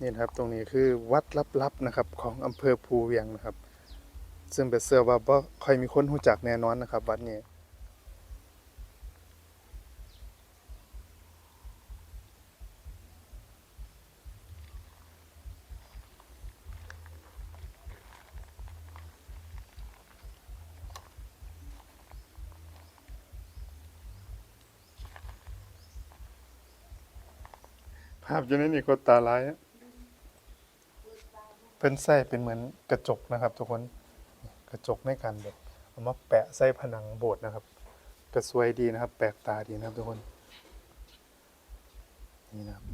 นี่นะครับตรงนี้คือวัดลับๆนะครับของอำเภอภูเวียงนะครับ ซึ่งเป็นเสื้อว่าบ่ค่อยมีคนรู้จักแน่นอนนะครับ วัดนี้ภาพอยู่ในนี่ก็ตาลายอะ เป็นไส้เป็นเหมือนกระจกนะครับ ทุกคนกระจกในการแบบเอามาแปะใส่ผนังโบสถ์นะครับก็สวยดีนะครับ แปลกตาดีนะครับ ทุกคนนี่นะครับ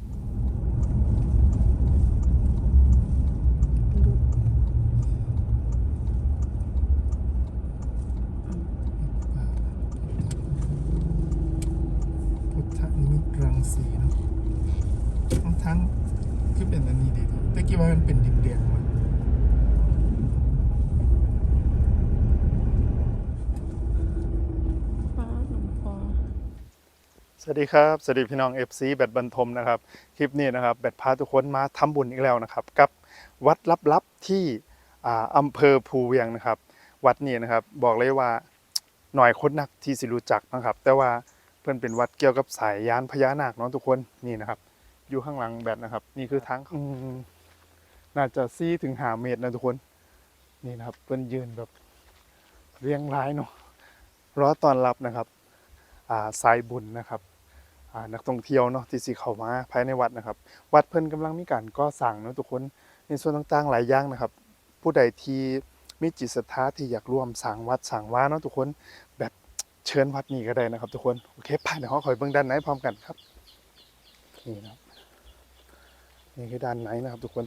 พุทธนิมิตรังสีนะทั้งคือเป็นอันนี้ดีนะกี้ว่ามันเป็นดินแดงมัน ฟ้าหลวงพ่อ สวัสดีครับสวัสดีพี่น้อง FC แบดบันทมนะครับ คลิปนี้นะครับแบดพาทุกคนมาทำบุญอีกแล้วนะครับกับวัดลับๆที่อ่าอำเภอภูเวียงนะครับ วัดนี้นะครับบอกเลยว่าหน่อยคนนักที่สิรู้จักนะครับ แต่ว่าเพื่อนเป็นวัดเกี่ยวกับสายยานพญานาคเนาะทุกคนนี่นะครับ อยู่ข้างหลังแบดนะครับ นี่คือทางอืมน่าจะซีถึงหาเมตรนะทุกคนนี่นะครับเพื่อนยืนแบบเรียงรายเนาะรอตอนรับนะครับอ่าสายบุญนะครับอ่า นักท่องเที่ยวเนาะที่สิเข้ามาภายในวัดนะครับ วัดเพิ่นกำลังมีการก่อสร้างเนาะทุกคนในส่วนต่างๆหลายอย่างนะครับ ผู้ใดที่มีจิตศรัทธาที่อยากร่วมสร้างวัดสร้างว่าเนาะทุกคนแบบเชิญวัดนี้ก็ได้นะครับ ทุกคนโอเคไปเดี๋ยวเราคอยเบิ่งด้านในพร้อมกันครับนี่นะครับนี่คือด้านในนะครับ ทุกคน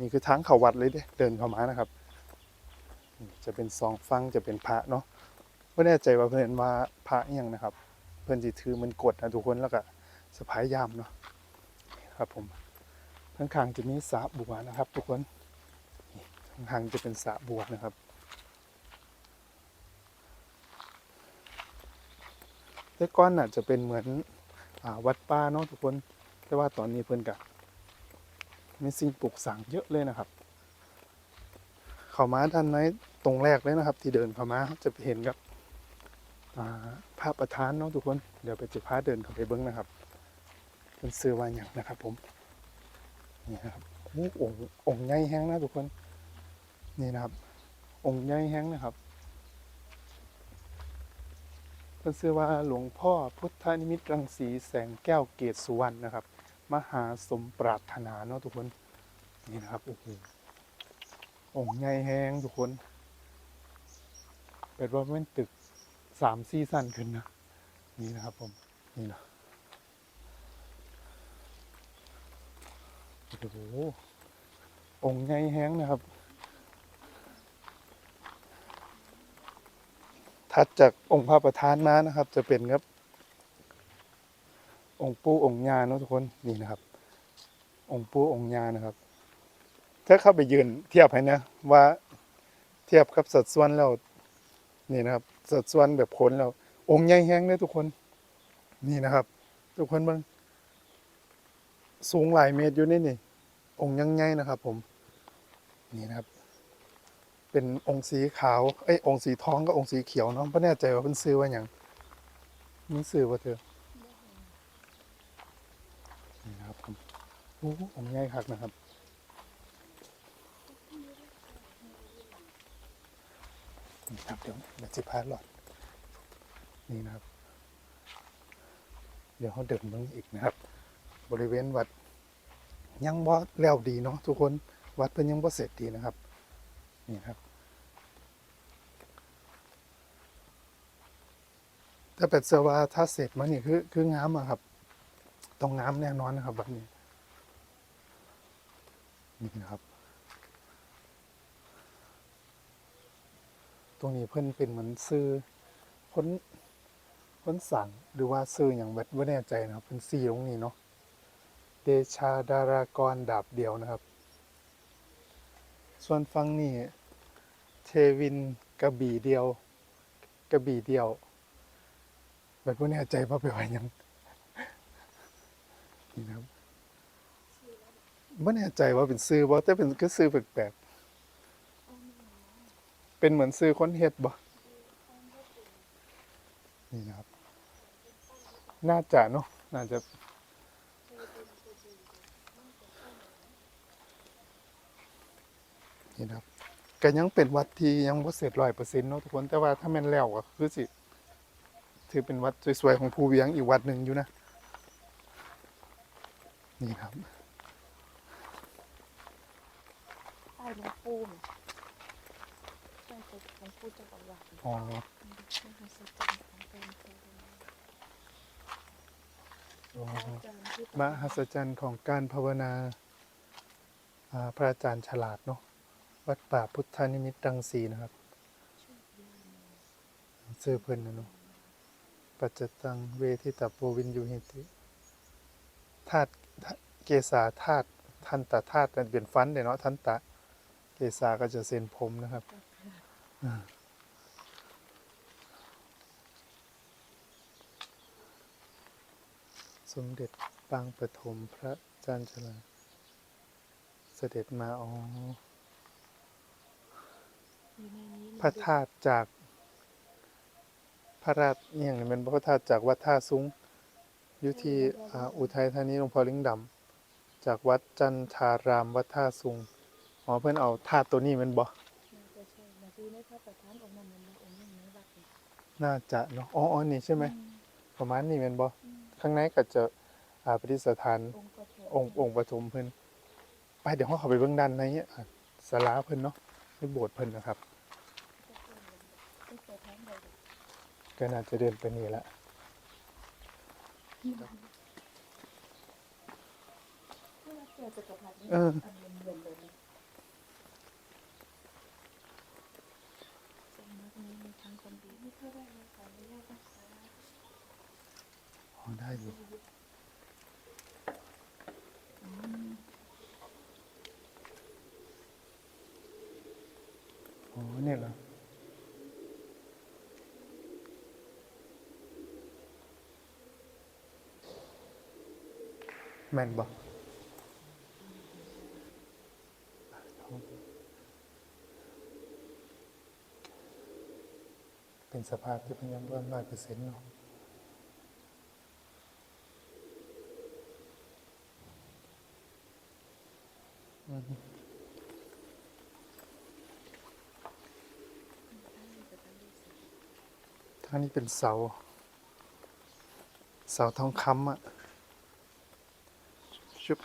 นี่คือทางเข้าวัดเลยเด้เดินเข้ามานะครับ จะเป็นสองฝั่งจะเป็นพระเนาะ ไม่แน่ใจว่าเพื่อนว่าพระยังนะครับ เพื่อนจีถือมันกดนะทุกคนแล้วก็สะพายยามเนาะครับผมข้างๆจะมีสระบัวนะครับ ทุกคนนี่ข้างๆจะเป็นสระบัวนะครับแต่ก้อนน่ะจะเป็นเหมือนอวัดป่าเนาะทุกคนแต่ว่าตอนนี้เพื่อนกับมีสิ่งปลูกสร้างเยอะเลยนะครับ เข้ามาด้านในตรงแรกเลยนะครับ ที่เดินเข้ามาจะไปเห็นกับ อ่าพประธานเนาะทุกคนเดี๋ยวไปจะพาเดินเข้าไปเบิ้งนะครับเป็นเสื้อวาอย่างนะครับ ผมนี่นะครับโอ้องค์องค์ใหญ่แห้งนะทุกคนนี่นะครับ องค์ใหญ่แห้งนะครับเป็นเสื้อว่าหลวงพ่อพุทธนิมิตรังสีแสงแก้วเกศสุวรรณนะครับ มหาสมปรารถนาเนาะทุกคนนี่นะครับโอ้โหองค์ใหญ่แห้งทุกคนเป็นว่าเป็นตึก สามซีซั่นขึ้นนะ นี่นะครับผม นี่นะโอ้โหองค์ใหญ่แห้งนะครับ ถัดจากองค์พระประธานมานะครับ จะเป็นครับ องค์ปู่องค์ยาเนาะทุกคนนี่นะครับ องค์ปู่องค์ยานะครับ ถ้าเข้าไปยืนเทียบให้นะว่าเทียบกับสัดส่วนแล้วนี่นะครับ สัดส่วนแบบคนแล้วองค์ใหญ่แห้งเลยทุกคนนี่นะครับ ทุกคนเบ้างสูงหลายเมตรอยู่นี่นี่ องค์ยังใหญ่นะครับ ผม นี่นะครับ เป็นองค์สีขาวเอ้องค์สีทองกับองค์สีเขียวเนาะไม่แน่ใจว่าเป็นซื้อว่าอย่างมีซื้อว่าเธอนี่นะครับผมโอ้องค์ใหญ่คักนะครับ นี่ครับเดี๋ยวเดี๋ยวสิพาหลอด นี่นะครับ เดี๋ยวเขาเดินเบิ่งอีกนะครับ บริเวณวัด ยังบ่แล้วดีเนาะทุกคนวัดเพิ่นยังบ่เสร็จดีนะครับ นี่ครับแต่เป็ดเสือว่าถ้าเสร็จมันนี่คือคืองามอะครับ ต้องงามแน่นอนนะครับวัดนี้นี่นะครับ ตรงนี้เพิ่นเป็นเหมือนซื้อพ้นพ้นสั่งหรือว่าซื้ออย่างแบบไม่แน่ใจนะครับเป็นซีตรงนี้เนาะเดชาดารากรดาบเดียวนะครับ ส่วนฟังนี่เทวินกระบี่เดียว กระบี่เดียว แบบไม่แน่ใจว่าไปลว่าหยังนี่นะครับไม่แน่ใจว่าเป็นซื้อบ่าแต่เป็นก็ซื้อแปลก เป็นเหมือนซื้อค้นเฮ็ดบ่นี่นะครับ น่าจะเนาะน่าจะ นี่นะครับก็ยังเป็นวัดที่ยังบ่เสร็จร้อยเปอร์เซ็นต์เนาะทุกคนแต่ว่าถ้าแม่นแล้วก็คือสิถือเป็นวัดสวยๆของภูเวียงอีกวัดหนึ่งอยู่นะ นี่ครับใต้หลวงปู่ ต้ตึกหลวงปู่เจ้าอาวาสน่ะอ๋อมันเป็นมหัศจรรย์ของการภาวนาอ๋ออาจารย์ที่มหัศจรรย์ของการภาวนาอ่าพระอาจารย์ฉลาดเนาะวัดป่าพุทธนิมิตรังสีนะครับซื้อเพิ่นนะเนาะปัจจตังเวทิตาโปวินยูหิติธาตุเกษาธาตุทันตธาตุนั่นเป็นฟันเด้เนาะทันตะ เกษาก็จะเส้นผมนะครับอ่า สมเด็จปางประถมพระจารย์ฉลาดเสด็จมาอ๋ออยู่ในนี้พระธาตุจากพระราชเนี่ยงนี่เป็นพระธาตุจากวัดท่าซุ้งอยู่ที่อ่าอุทัยธานีหลวงพ่อลิงดำจากวัดจันทารามวัดท่าซุงอ๋อเพื่อนเอาธาตุตัวนี้แมันบ่น่าจะใช่นะ ที่ในพระประธานองค์นั้นมันนะองค์นี้ในวัดนี่น่าจะเนาะอ๋ออ๋อนี่ใช่ไหมอืประมาณนี้แมันบ่อืมข้างในก็จะอ่าปฏิสถาน องค์ปฐมองค์องค์ปฐมเพิ่นไปเดี๋ยวเราเข้าไปเบื้องด้านในเนี่ยอะศาลาเพิ่นเนาะในโบสถ์เพิ่นนะครับที่ประธานใดก็น่าจะเดินไปนี่ละที่วัดเกิดจักรพรรดินี่เออ อันเย็นๆเลยนะสำนักนี้ มีทั้งคนดีไม่ค่อได้ออนุญาตนะคะอ๋อได้อยู่อืมอ๋อเนี่ยเหรอแม่นบ่ เป็นสภาพที่เพิ่นยังบ่ร้อยเปอร์เซ็นต์เนาะทางนี้เป็นเสา เสาทองคำอะชุบ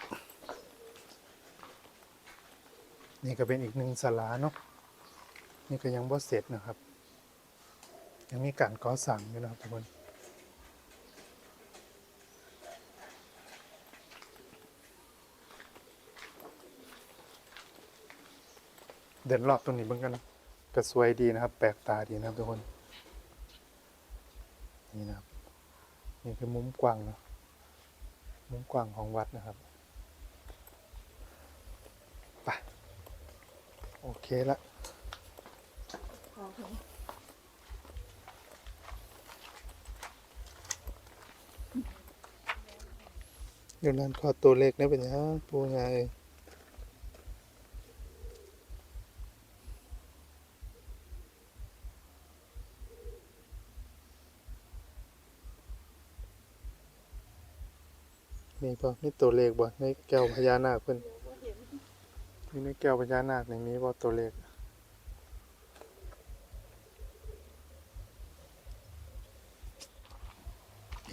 นี่ก็เป็นอีกหนึ่งศาลาเนาะนี่ก็ยังบ่เสร็จนะครับ ยังมีการก่อสร้างอยู่นะครับทุกคนเดินรอบตรงนี้เบิ่งกันนะก็สวยดีนะครับ แปลกตาดีนะครับทุกคน นี่นะครับ นี่คือมุมกว้างนะมุมกว้างของวัดนะครับไปโอเคละข เดี๋ยวนั้นขอตัวเลขนี่เป็นยังปูไงมีป่ะมีตัวเลขบ่ในแก้วพญานาคเพิ่นมีในแก้วพญานาคในมีบ่ตัวเลข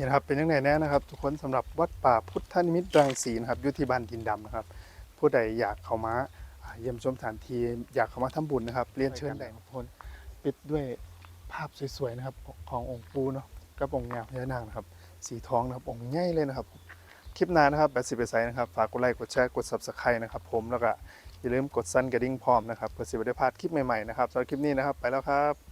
เห็นครับเป็นยังไงแน่นะครับ ทุกคนสำหรับวัดป่าพุทธนิมิตรังสีนะครับยุทธิบ้านดินดำนะครับ ผู้ใดอยากเข้ามาอ่าเยี่ยมชมสถานที่อยากเข้ามาทำบุญนะครับเรียนเชิญได้ทุกคนปิดด้วยภาพสวยๆนะครับขององค์ปูเนาะกับองค์งามพญานาคนะครับ สีทองนะครับองค์ใหญ่เลยนะครับ คลิปหน้านะครับแบบสิบเอ็ดไซนะครับฝากกดไลค์กดแชร์กด subscribe นะครับ ผมแล้วก็อย่าลืมกดสั่นกระดิ่งพร้อมนะครับเพื่อสิบได้พลาดคลิปใหม่ๆนะครับสำหรับคลิปนี้นะครับ ไปแล้วครับ